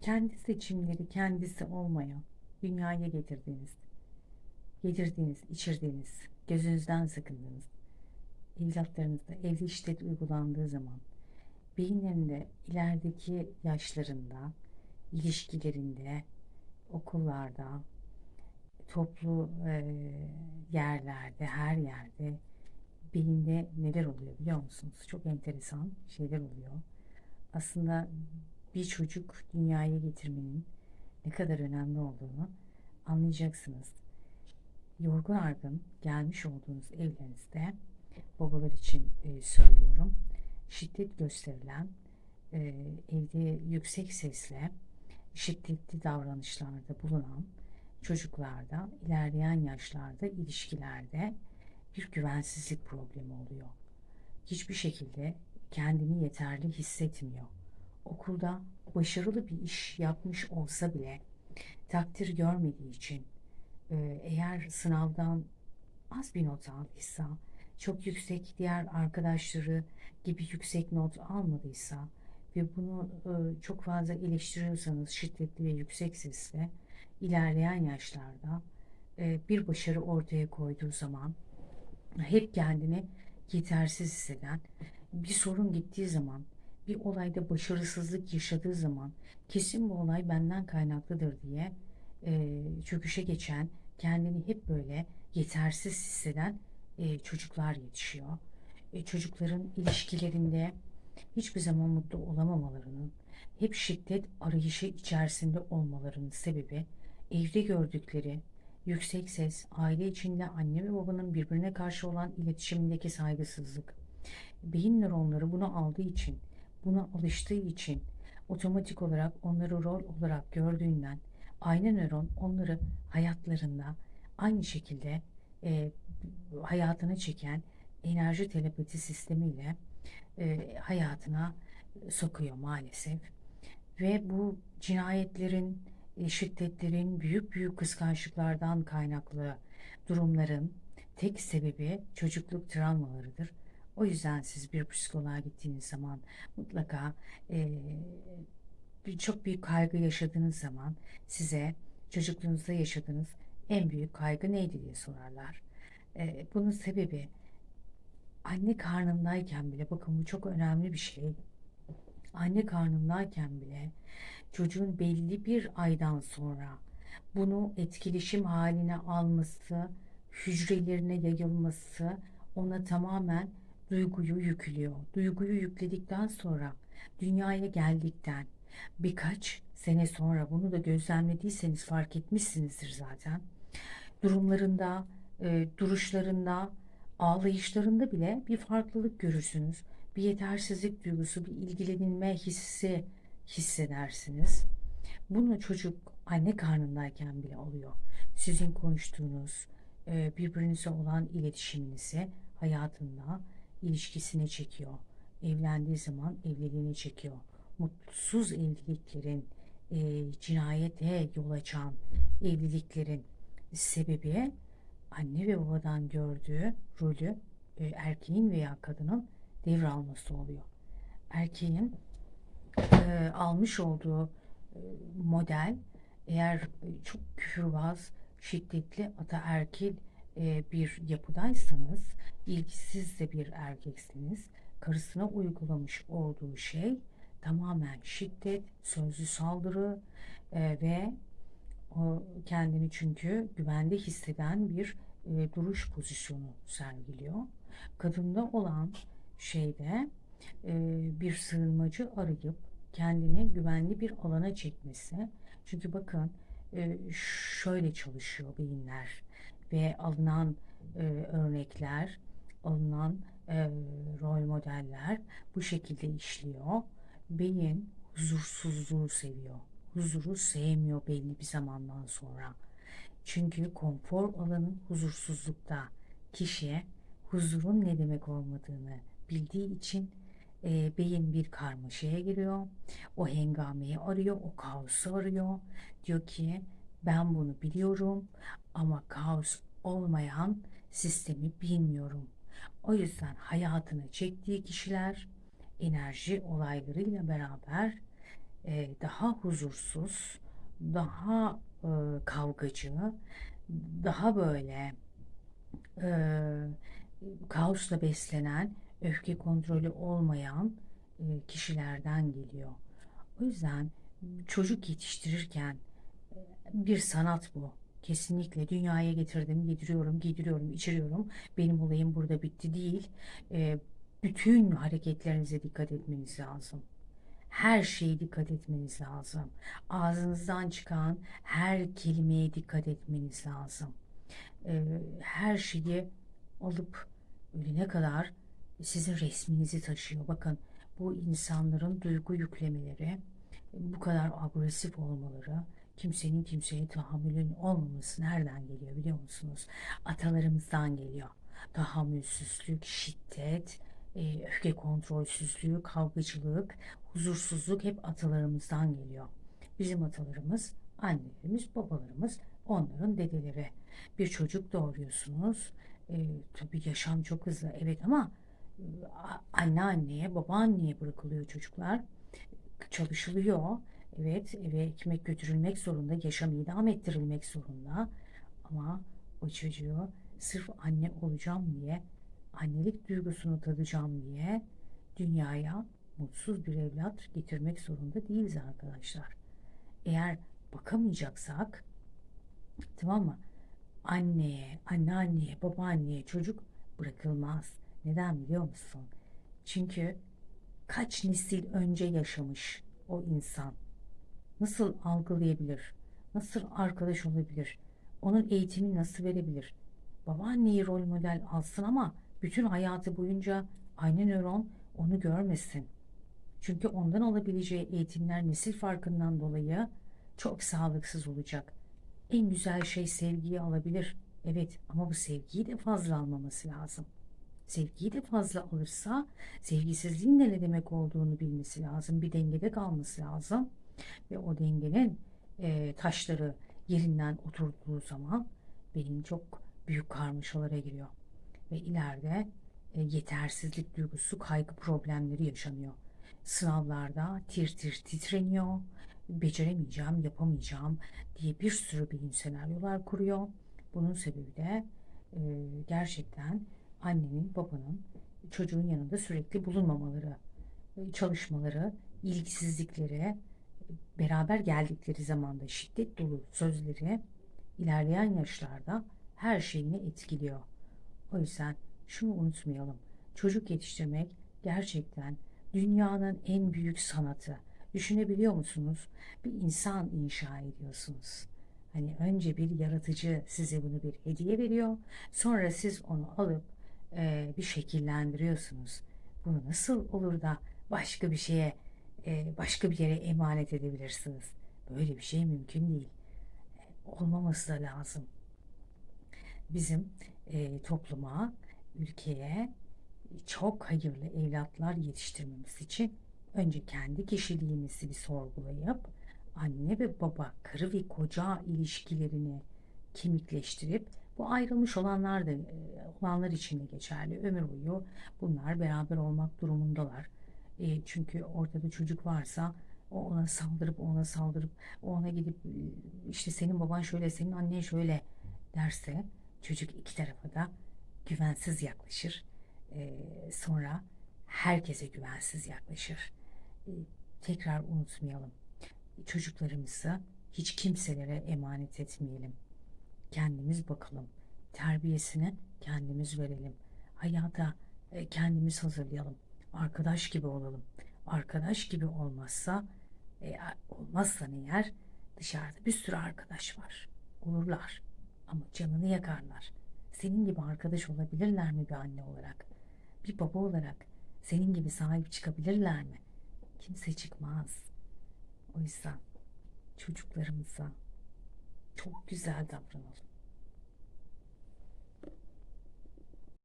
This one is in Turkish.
kendi seçimleri kendisi olmayan dünyaya getirdiğiniz, yedirdiğiniz, içirdiğiniz, gözünüzden sakındığınız evlatlarınızda evde şiddet uygulandığı zaman beyinlerinde ilerideki yaşlarında, ilişkilerinde, okullarda, toplu e, yerlerde, her yerde beyinde neler oluyor biliyor musunuz? Çok enteresan şeyler oluyor. Aslında bir çocuk dünyaya getirmenin ne kadar önemli olduğunu anlayacaksınız. Yorgun argın gelmiş olduğunuz evlerinizde babalar için e, söylüyorum. Şiddet gösterilen e, evde yüksek sesle şiddetli davranışlarda bulunan çocuklarda ilerleyen yaşlarda ilişkilerde bir güvensizlik problemi oluyor. Hiçbir şekilde kendini yeterli hissetmiyor. Okulda başarılı bir iş yapmış olsa bile takdir görmediği için e, eğer sınavdan az bir not aldıysa, çok yüksek diğer arkadaşları gibi yüksek not almadıysa ve bunu e, çok fazla eleştiriyorsanız şiddetli ve yüksek sesle ilerleyen yaşlarda e, bir başarı ortaya koyduğu zaman hep kendini yetersiz hisseden, bir sorun gittiği zaman, bir olayda başarısızlık yaşadığı zaman kesin bu olay benden kaynaklıdır diye e, çöküşe geçen, kendini hep böyle yetersiz hisseden e, çocuklar yetişiyor. E, çocukların ilişkilerinde hiçbir zaman mutlu olamamalarının, hep şiddet arayışı içerisinde olmalarının sebebi evde gördükleri yüksek ses, aile içinde anne ve babanın birbirine karşı olan iletişimindeki saygısızlık. Beyin nöronları bunu aldığı için, buna alıştığı için otomatik olarak onları rol olarak gördüğünden aynı nöron onları hayatlarında aynı şekilde e, hayatını çeken enerji telepati sistemiyle e, hayatına sokuyor maalesef. Ve bu cinayetlerin, e, şiddetlerin, büyük büyük kıskançlıklardan kaynaklı durumların tek sebebi çocukluk travmalarıdır. O yüzden siz bir psikoloğa gittiğiniz zaman mutlaka e, çok büyük kaygı yaşadığınız zaman size çocukluğunuzda yaşadığınız en büyük kaygı neydi diye sorarlar. E, bunun sebebi anne karnındayken bile bakın bu çok önemli bir şey. Anne karnındayken bile çocuğun belli bir aydan sonra bunu etkileşim haline alması, hücrelerine yayılması ona tamamen duyguyu yüklüyor. Duyguyu yükledikten sonra dünyaya geldikten birkaç sene sonra bunu da gözlemlediyseniz fark etmişsinizdir zaten. Durumlarında, e, duruşlarında, ağlayışlarında bile bir farklılık görürsünüz. Bir yetersizlik duygusu, bir ilgilenilme hissi hissedersiniz. Bunu çocuk anne karnındayken bile oluyor. Sizin konuştuğunuz, e, birbirinize olan iletişiminizi hayatında ilişkisine çekiyor. Evlendiği zaman evliliğine çekiyor. Mutsuz evliliklerin, e, cinayete yol açan evliliklerin sebebi anne ve babadan gördüğü rolü e, erkeğin veya kadının devralması oluyor. Erkeğin e, almış olduğu e, model eğer çok küfürbaz, şiddetli, ataerkil bir yapıdaysanız, ilgisiz de bir erkeksiniz, karısına uygulamış olduğu şey tamamen şiddet, sözlü saldırı e, ve o kendini çünkü güvende hisseden bir e, duruş pozisyonu sergiliyor. Kadında olan şeyde e, bir sığınmacı arayıp kendini güvenli bir alana çekmesi. Çünkü bakın e, şöyle çalışıyor beyinler ve alınan e, örnekler, alınan e, rol modeller bu şekilde işliyor. Beyin huzursuzluğu seviyor. Huzuru sevmiyor belli bir zamandan sonra. Çünkü konfor alanın huzursuzlukta. Kişi huzurun ne demek olmadığını bildiği için e, beyin bir karmaşaya giriyor. O hengameyi arıyor, o kaosu arıyor. Diyor ki ben bunu biliyorum ama kaos olmayan sistemi bilmiyorum. O yüzden hayatına çektiği kişiler enerji olaylarıyla beraber e, daha huzursuz, daha e, kavgacı, daha böyle e, kaosla beslenen, öfke kontrolü olmayan e, kişilerden geliyor. O yüzden çocuk yetiştirirken bir sanat bu. Kesinlikle dünyaya getirdim, yediriyorum, giydiriyorum, içiriyorum. Benim olayım burada bitti değil. E, bütün hareketlerinize dikkat etmeniz lazım. Her şeye dikkat etmeniz lazım. Ağzınızdan çıkan her kelimeye dikkat etmeniz lazım. E, her şeyi alıp ölene kadar sizin resminizi taşıyor. Bakın bu insanların duygu yüklemeleri, bu kadar agresif olmaları, kimsenin kimseye tahammülün olmaması nereden geliyor biliyor musunuz? Atalarımızdan geliyor. Tahammülsüzlük, şiddet, e, öfke kontrolsüzlüğü, kavgacılık, huzursuzluk hep atalarımızdan geliyor. Bizim atalarımız, annelerimiz, babalarımız, onların dedeleri. Bir çocuk doğuruyorsunuz. E, tabii yaşam çok hızlı evet ama e, anneanneye, babaanneye bırakılıyor çocuklar. Çalışılıyor. Evet, eve ekmek götürülmek zorunda, yaşam idame ettirilmek zorunda. Ama o çocuğu sırf anne olacağım diye, annelik duygusunu tadacağım diye dünyaya mutsuz bir evlat getirmek zorunda değiliz arkadaşlar. Eğer bakamayacaksak, tamam mı? Anneye, anneanneye, babaanneye çocuk bırakılmaz. Neden biliyor musun? Çünkü kaç nesil önce yaşamış o insan. Nasıl algılayabilir? Nasıl arkadaş olabilir? Onun eğitimini nasıl verebilir? Babaanneyi rol model alsın ama bütün hayatı boyunca aynı nöron onu görmesin. Çünkü ondan olabileceği eğitimler nesil farkından dolayı çok sağlıksız olacak. En güzel şey sevgiyi alabilir. Evet ama bu sevgiyi de fazla almaması lazım. Sevgiyi de fazla alırsa sevgisizliğin ne demek olduğunu bilmesi lazım. Bir dengede kalması lazım. Ve o dengenin e, taşları yerinden oturduğu zaman beyin çok büyük karmaşalara giriyor. Ve ileride e, yetersizlik duygusu, kaygı problemleri yaşanıyor. Sınavlarda tir tir titreniyor. Beceremeyeceğim, yapamayacağım diye bir sürü beyin senaryolar kuruyor. Bunun sebebi de e, gerçekten annenin, babanın çocuğun yanında sürekli bulunmamaları, e, çalışmaları, ilgisizlikleri, beraber geldikleri zamanda şiddet dolu sözleri ilerleyen yaşlarda her şeyini etkiliyor. O yüzden şunu unutmayalım. Çocuk yetiştirmek gerçekten dünyanın en büyük sanatı. Düşünebiliyor musunuz? Bir insan inşa ediyorsunuz. Hani önce bir yaratıcı size bunu bir hediye veriyor. Sonra siz onu alıp e, bir şekillendiriyorsunuz. Bunu nasıl olur da başka bir şeye, başka bir yere emanet edebilirsiniz? Böyle bir şey mümkün değil. Olmaması da lazım. Bizim e, topluma, ülkeye çok hayırlı evlatlar yetiştirmemiz için önce kendi kişiliğimizi bir sorgulayıp anne ve baba, karı ve koca ilişkilerini kemikleştirip bu ayrılmış olanlar da e, olanlar için de geçerli. Ömür boyu bunlar beraber olmak durumundalar. E, çünkü ortada çocuk varsa o ona saldırıp ona saldırıp ona gidip e, işte senin baban şöyle senin annen şöyle derse çocuk iki tarafa da güvensiz yaklaşır. E, sonra herkese güvensiz yaklaşır. E, tekrar unutmayalım. Çocuklarımızı hiç kimselere emanet etmeyelim. Kendimiz bakalım. Terbiyesini kendimiz verelim. Hayata e, kendimiz hazırlayalım. Arkadaş gibi olalım. Arkadaş gibi olmazsa e, olmazsa eğer dışarıda bir sürü arkadaş var. Olurlar. Ama canını yakarlar. Senin gibi arkadaş olabilirler mi bir anne olarak? Bir baba olarak senin gibi sahip çıkabilirler mi? Kimse çıkmaz. O yüzden çocuklarımıza çok güzel davranalım.